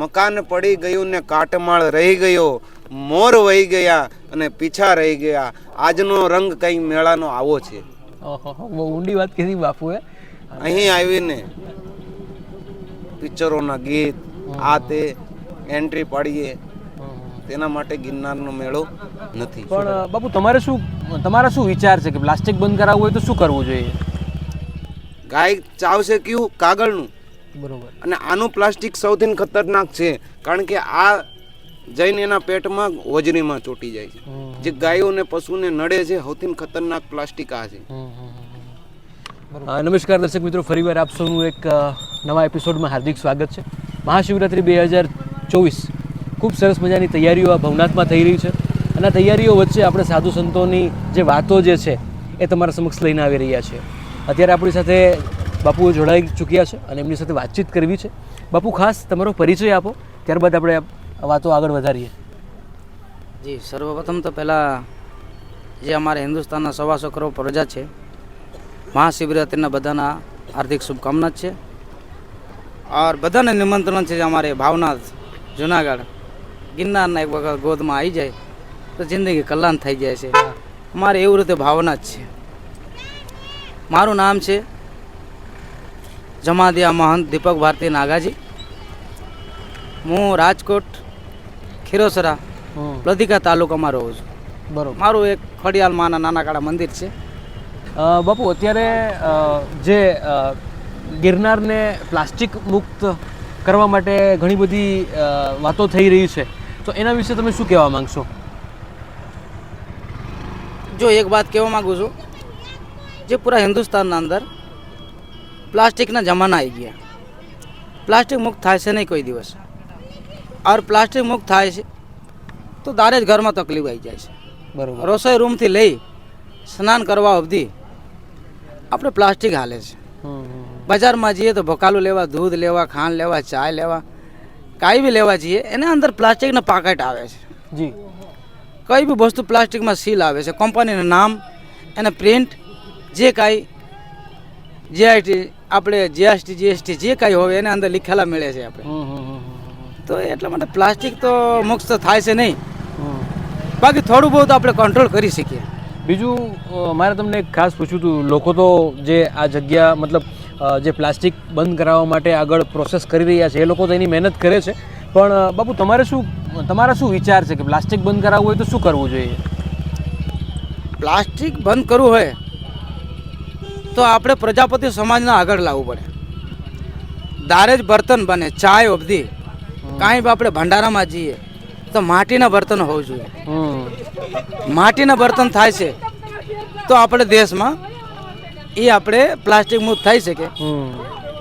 મકાન પડી ગયું ને કાટમાળ રહી ગયો મોર વહી ગયા અને પીછા રહી ગયા. આજનો રંગ કઈ મેળાનો આવો છે. બહુ ઊંડી વાત કીધી બાપુએ. અહીં આવીને પિક્ચરોના ગીત આ તે એન્ટ્રી પાડીએ. તેના માટે ગિરનારનો મેળો નથી. પણ બાપુ તમારે શું તમારા શું વિચાર છે કે પ્લાસ્ટિક બંધ કરાવવું હોય તો શું કરવું જોઈએ? ગાય ચાવશે કયું? કાગળનું? બરોબર. અને આનું પ્લાસ્ટિક સૌથી ખતરનાક છે કારણ કે આ જઈને એના પેટમાં હોજરીમાં ચોંટી જાય છે. જે ગાયો અને પશુને નડે છે સૌથી ખતરનાક પ્લાસ્ટિક આ છે. નમસ્કાર દર્શક મિત્રો ફરીવાર આપ સૌનું એક નવા એપિસોડમાં હાર્દિક સ્વાગત છે. મહાશિવરાત્રિ બે હજાર ચોવીસ. ખૂબ સરસ મજાની તૈયારીઓ આ ભવનાથમાં થઈ રહી છે. અને આ તૈયારીઓ વચ્ચે આપણે સાધુ સંતોની જે વાતો જે છે એ તમારા સમક્ષ લઈને આવી રહ્યા છે અત્યારે આપણી સાથે બાપુઓ જોડાઈ ચૂક્યા છે અને એમની સાથે વાતચીત કરવી છે. બાપુ, ખાસ તમારો પરિચય આપો, ત્યારબાદ આપણે વાતો આગળ વધારીએ. જી, સર્વપ્રથમ તો પહેલાં જે અમારા હિન્દુસ્તાનના સવાસો કરોડ પ્રજા છે, મહાશિવરાત્રિના બધાના હાર્દિક શુભકામના છે. ઓર બધાને નિમંત્રણ છે જે અમારે ભાવનાથ જુનાગઢ ગિરનારના એક વખત ગોદમાં આવી જાય, તો જિંદગી કલ્યાણ થઈ જાય છે. અમારે એવું રીતે ભાવના જ છે. મારું નામ છે જમાદિયા મહંત દીપક ભારતી નાગાજી હું રાજકોટ ખીરોસરા લધિકા તાલુકામાં રહું છું. બરોબર. મારું એક ખડિયાલમાંના નાના કાળા મંદિર છે. બાપુ અત્યારે જે ગિરનારને પ્લાસ્ટિક મુક્ત કરવા માટે ઘણી બધી વાતો થઈ રહી છે. તો એના વિશે તમે શું કહેવા માંગશો? જો એક વાત કહેવા માગું છું જે પૂરા હિન્દુસ્તાનના અંદર પ્લાસ્ટિકના જમાના આવી ગયા. પ્લાસ્ટિક મુક્ત થાય છે નહીં કોઈ દિવસ. ઓર પ્લાસ્ટિક મુક્ત થાય છે તો દારે જ ઘરમાં તકલીફ આવી જાય છે. બરાબર. રસોઈ રૂમથી લઈ સ્નાન કરવા અવધિ આપણે પ્લાસ્ટિક હાલે છે. બજારમાં જઈએ તો ભકાલું લેવા દૂધ લેવા ખાંડ લેવા ચાય લેવા કાંઈ બી લેવા જઈએ એના અંદર પ્લાસ્ટિકના પાકેટ આવે છે. જી. કઈ બી વસ્તુ પ્લાસ્ટિકમાં સીલ આવે છે કંપનીનું નામ એને પ્રિન્ટ જે કાંઈ જીઆઈટી આપણે જીએસટી જીએસટી જે કાંઈ હોય એના અંદર લીખેલા મળે છે આપણે. તો એટલા માટે પ્લાસ્ટિક તો મુક્ત થાય છે નહીં. બાકી થોડું બહુ તો આપણે કંટ્રોલ કરી શકીએ. બીજું મારે તમને એક ખાસ પૂછ્યું હતું. લોકો તો જે આ જગ્યા મતલબ જે પ્લાસ્ટિક બંધ કરાવવા માટે આગળ પ્રોસેસ કરી રહ્યા છે એ લોકો તો એની મહેનત કરે છે. પણ બાપુ તમારે શું તમારા શું વિચાર છે કે પ્લાસ્ટિક બંધ કરાવવું હોય તો શું કરવું જોઈએ? પ્લાસ્ટિક બંધ કરવું હોય તો આપણે પ્રજાપતિ સમાજના આગળ લાવવું પડે. દારે જ બર્તન બને ચાય અબધી કાંઈ આપણે ભંડારામાં જઈએ તો માટીના બર્તન હોવું જોઈએ. માટીના બર્તન થાય છે તો આપણે દેશમાં એ આપણે પ્લાસ્ટિક મુક્ત થઈ શકે.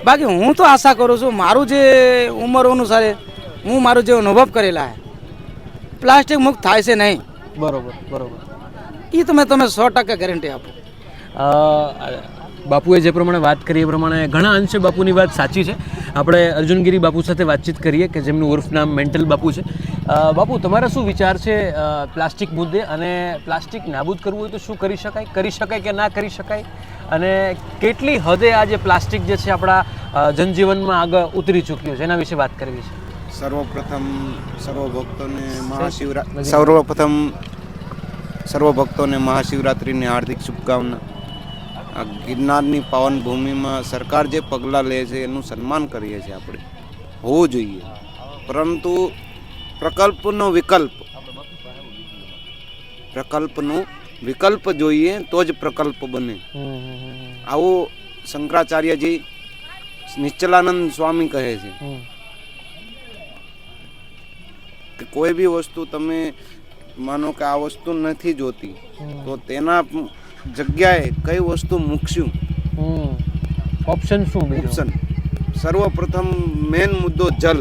બાકી હું તો આશા કરું છું મારું જે ઉંમર અનુસારે હું મારું જે અનુભવ કરેલા છે પ્લાસ્ટિક મુક્ત થાય છે નહીં. બરોબર બરોબર. એ તમે તમે સો ટકા ગેરંટી આપું. બાપુએ જે પ્રમાણે વાત કરી એ પ્રમાણે ઘણા અંશે બાપુની વાત સાચી છે. આપણે અર્જુનગીરી બાપુ સાથે વાતચીત કરીએ કે જેમનું ઉર્ફ નામ મેન્ટલ બાપુ છે. બાપુ તમારા શું વિચાર છે પ્લાસ્ટિક મુદ્દે અને પ્લાસ્ટિક નાબૂદ કરવું હોય તો શું કરી શકાય? કરી શકાય કે ના કરી શકાય? અને કેટલી હદે આ જે પ્લાસ્ટિક જે છે આપણા જનજીવનમાં આગળ ઉતરી ચૂક્યું છે? એના વિશે વાત કરવી છે. સર્વપ્રથમ સર્વ ભક્તોને મહાશિવરા સર્વપ્રથમ સર્વ ભક્તોને મહાશિવરાત્રિની હાર્દિક શુભકામના. આ ગિરનારની પાવન ભૂમિમાં સરકાર જે પગલાં લે છે, એનું સન્માન કરીએ છીએ આપણે. હોવું જોઈએ. પરંતુ પ્રકલ્પનો વિકલ્પ. પ્રકલ્પનો વિકલ્પ જોઈએ તો જ પ્રકલ્પ બને. આવું શંકરાચાર્યજી નિશ્ચલાનંદ સ્વામી કહે છે કે કોઈ બી વસ્તુ તમે માનો કે આ વસ્તુ નથી જોતી, તો તેના જગ્યાએ કઈ વસ્તુ મૂકશું? ઓપ્શન શું ઓપ્શન સર્વપ્રથમ મેન મુદ્દો જલ.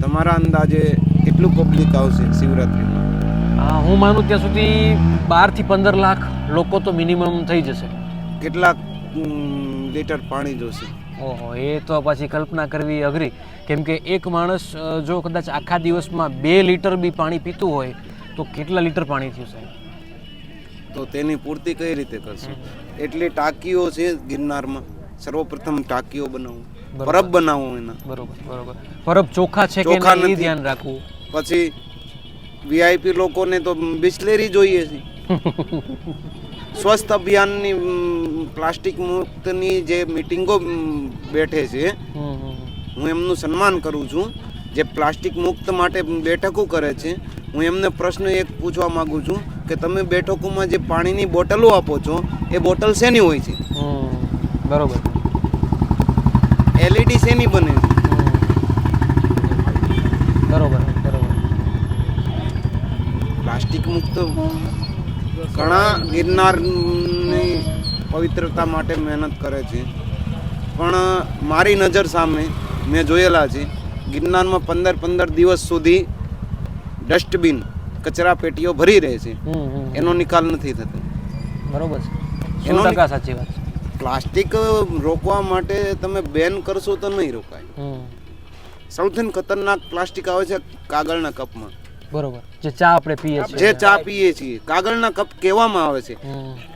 તમારા અંદાજે કેટલું પબ્લિક આવશે શિવરાત્રિમાં? હું માનું ત્યાં સુધી બારથી પંદર લાખ લોકો તો મિનિમમ થઈ જશે. કેટલાક લીટર પાણી જોશે? ઓહો એ તો પછી કલ્પના કરવી અઘરી. કેમ કે એક માણસ જો કદાચ આખા દિવસમાં બે લીટર બી પાણી પીતું હોય તો કેટલા લીટર પાણી થયું સાહેબ? તો તેની પૂર્તિ કઈ રીતે કરશે? એટલી ટાંકીઓ છે ગિરનારમાં. સર્વપ્રથમ ટાંકીઓ બનાવું. પરબ બનાવવું એના. બરોબર બરોબર. પરબ ચોખા છે કે એ ધ્યાન રાખવું. પછી વીઆઈપી લોકોને તો બિસ્લેરી જોઈએ છે. સ્વસ્થ અભિયાનની પ્લાસ્ટિક મુક્તની જે મિટિંગો બેઠે છે. હું એમનું સન્માન કરું છું. જે પ્લાસ્ટિક મુક્ત માટે બેઠકો કરે છે હું એમને પ્રશ્ન એક પૂછવા માગું છું કે તમે બેઠકોમાં જે પાણીની બોટલો આપો છો એ બોટલ શેની હોય છે? બરોબર. એલઈડી શેની બને છે? બરોબર બરોબર. પ્લાસ્ટિક મુક્ત ઘણા ગિરનારની પવિત્રતા માટે મહેનત કરે છે. પણ મારી નજર સામે મેં જોયેલા છે ગિરનારમાં પંદર પંદર દિવસ સુધી ડસ્ટબિન કચરા પેટીઓ ભરી રહે છે. એનો નિકાલ નથી થતો. બરોબર છે. એનો ટકા સાચી વાત પ્લાસ્ટિક રોકવા માટે તમે બેન કરશો તો નહીં રોકાય. સૌથી ખતરનાક પ્લાસ્ટિક આવે છે કાગળના કપમાં. બરોબર. જે ચા આપણે પીએ છીએ. જે ચા પીએ છીએ. કાગળના કપ કહેવામાં આવે છે.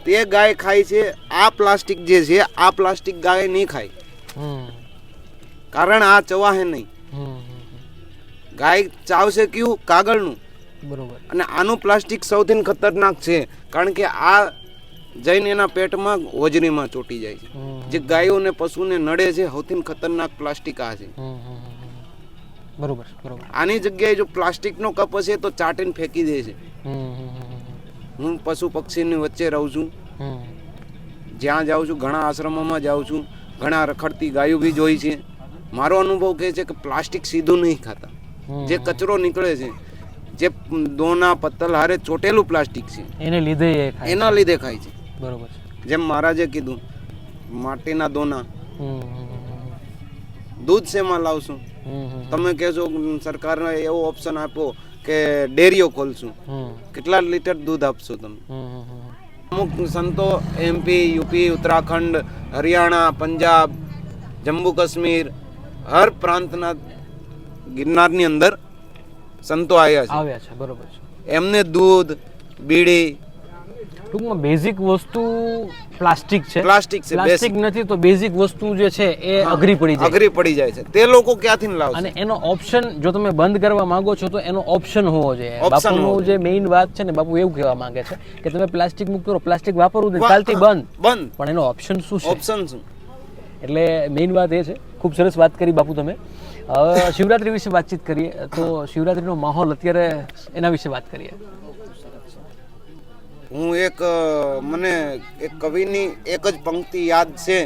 તે ગાય ખાય છે. આ પ્લાસ્ટિક જે છે આ પ્લાસ્ટિક ગાય નહીં ખાય. કારણ આ ચવાહે નહીં. ગાય ચાવશે કયું? કાગળનું. બરોબર. અને આનું પ્લાસ્ટિક સૌથી ખતરનાક છે કારણ કે આ જઈને એના પેટમાં હોજરીમાં ચોટી જાય છે. જે ગાયોને પશુને નડે છે સૌથી ખતરનાક પ્લાસ્ટિક આ છે. બરોબર બરોબર. આની જગ્યાએ જો પ્લાસ્ટિકનો કપ હશે તો ચાટીને ફેંકી દે છે. હું પશુ પક્ષીની વચ્ચે રહું છું. જ્યાં જાઉં છું ઘણા આશ્રમોમાં જાઉં છું. ઘણા રખડતી ગાયો બી જોઈ છે. મારો અનુભવ કહે છે કે પ્લાસ્ટિક સીધું નહીં ખાતા. જે કચરો નીકળે છે જે દોના પત્તલ હારે ચોટેલું પ્લાસ્ટિક છે. એને લીધે એના લીધે ખાય છે. બરોબર જેમ મહારાજે કીધું માટીના દોના. દૂધ શેમાં લાવશું? તમે કહેશો સરકારને એવો ઓપ્શન આપો કે ડેરીઓ ખોલશું. કેટલા લીટર દૂધ આપશો તમે. અમુક સંતો એમપી યુપી ઉત્તરાખંડ હરિયાણા પંજાબ જમ્મુ કાશ્મીર હર પ્રાંતના ગિરનારની અંદર સંતો આવ્યા છે. આવ્યા છે બરોબર છે. એમને દૂધ બીડી ટૂંકમાં બેઝિક વસ્તુ પ્લાસ્ટિક છે. પ્લાસ્ટિક છે પ્લાસ્ટિક નથી તો બેઝિક વસ્તુ જે છે એ અઘરી પડી જાય. અઘરી પડી જાય છે. તે લોકો ક્યાંથી લાવશે? અને એનો ઓપ્શન જો તમે બંધ કરવા માંગો છો તો એનો ઓપ્શન હોવો જોઈએ. બાપુનું જે મેઇન વાત છે ને બાપુ એવું કહેવા માંગે છે કે તમે પ્લાસ્ટિક મુક્ત કરો પ્લાસ્ટિક વાપરવું તો ચાલતી બંધ. બંધ. પણ એનો ઓપ્શન શું છે? ઓપ્શન શું? એટલે મેઇન વાત એ છે ખૂબ સરસ વાત કરી બાપુ તમે. હવે શિવરાત્રી વિશે વાતચીત કરીએ તો શિવરાત્રીનો માહોલ અત્યારે એના વિશે વાત કરીએ. હું એક મને એક કવિની એક જ પંક્તિ યાદ છે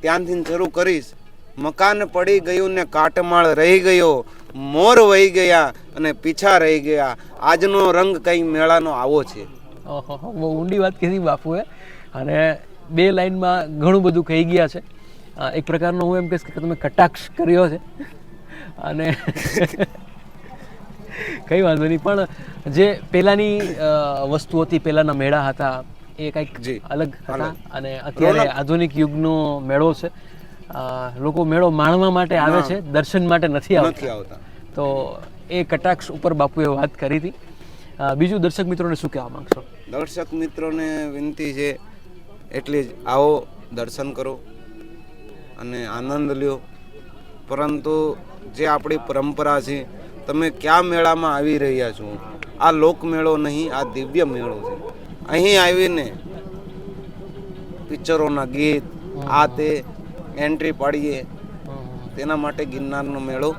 ત્યાંથી શરૂ કરીશ. મકાન પડી ગયું ને કાટમાળ રહી ગયો મોર વહી ગયા અને પીછા રહી ગયા. આજનો રંગ કઈ મેળાનો આવો છે. ઓહો, ઊંડી વાત કીધી બાપુએ. અને બે લાઈનમાં ઘણું બધું કહી ગયા છે. એક પ્રકારનો હું એમ કહીશ કે તમે કટાક્ષ કર્યો છે. અને કઈ વાંધો નહીં પણ જે પહેલાંની વસ્તુ હતી પહેલાંના મેળા હતા એ કંઈક અલગ હતા અને અત્યારે આધુનિક યુગનો મેળો છે. લોકો મેળો માણવા માટે આવે છે દર્શન માટે નથી આવતા. આવતા. તો એ કટાક્ષ ઉપર બાપુએ વાત કરી હતી. બીજું દર્શક મિત્રોને શું કહેવા માંગશો? દર્શક મિત્રોને વિનંતી છે એટલી જ આવો દર્શન કરો. અને આનંદ લ્યો. પરંતુ જે આપણી પરંપરા છે તમે કયા મેળામાં આવી રહ્યા છો? આ લોકમેળો નહીં આ દિવ્ય મેળો છે. અહીં આવીને પિક્ચરોના ગીત આ તે એન્ટ્રી પાડીએ તેના માટે ગિરનારનો મેળો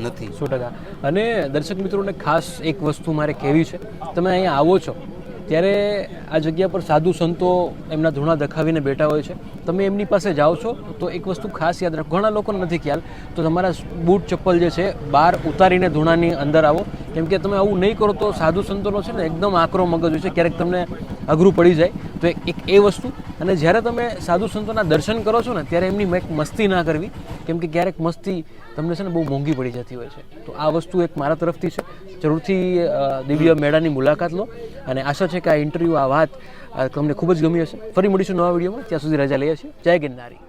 નથી. સો ટકા. અને દર્શક મિત્રોને ખાસ એક વસ્તુ મારે કહેવી છે. તમે અહીંયા આવો છો. ત્યારે આ જગ્યા પર સાધુ સંતો એમના ધૂણા દખાવીને બેઠા હોય છે. તમે એમની પાસે જાઓ છો, તો એક વસ્તુ ખાસ યાદ રાખો. ઘણા લોકોને નથી ખ્યાલ, તો તમારા બૂટ ચપ્પલ જે છે, બહાર ઉતારીને ધૂણાની અંદર આવો. કેમ કે તમે આવું નહીં કરો તો સાધુ સંતોનો છે ને એકદમ આકરો મગજ હોય છે, ક્યારેક તમને અઘરું પડી જાય. તો એક એ વસ્તુ. અને જ્યારે તમે સાધુ સંતોના દર્શન કરો છો ને, ત્યારે એમની એક મસ્તી ના કરવી. કેમ કે ક્યારેક મસ્તી તમને છે ને બહુ મોંઘી પડી જતી હોય છે. તો આ વસ્તુ એક મારા તરફથી છે. જરૂરથી દિવ્ય મેળાની મુલાકાત લો. અને આશા છે કે આ ઇન્ટરવ્યૂ આ વાત તમને ખૂબ જ ગમી હશે. ફરી મળીશું નવા વિડીયોમાં. ત્યાં સુધી રજા લઈએ છીએ. જય ગિરનારી.